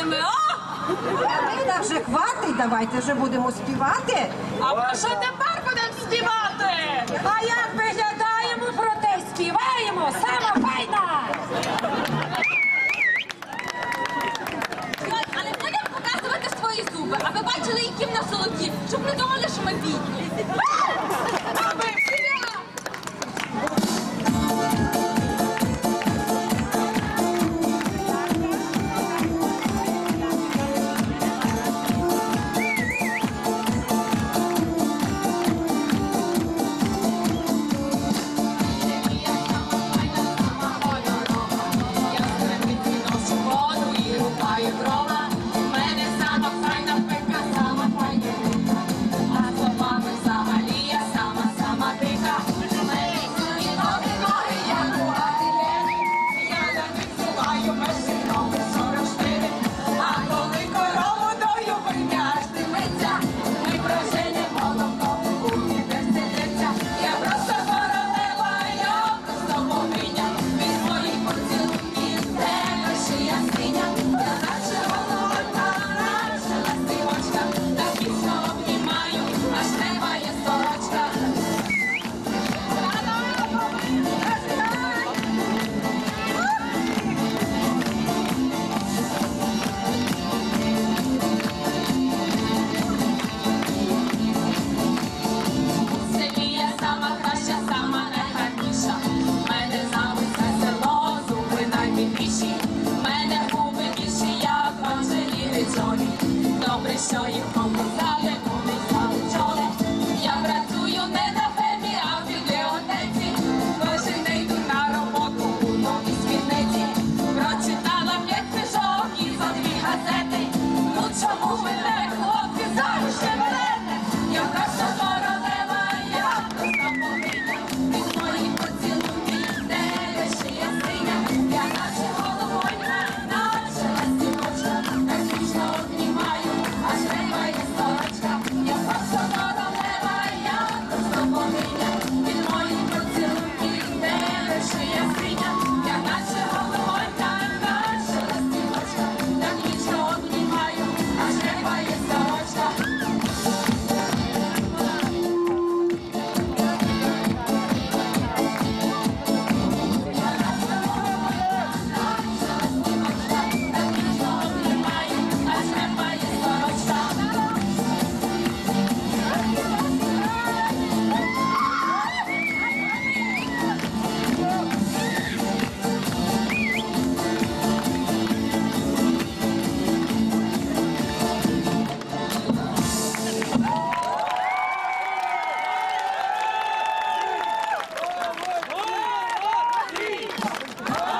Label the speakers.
Speaker 1: піснею,
Speaker 2: а? Галина, вже хватить, давайте вже будемо співати.
Speaker 1: А про що тепер будемо співати?
Speaker 3: А як виглядаємо, про те й співаємо, сама файна!
Speaker 1: А не будемо показувати свої зуби, а ви бачили, які в нас солоді, щоб не думали, що ми бідні. saw you on the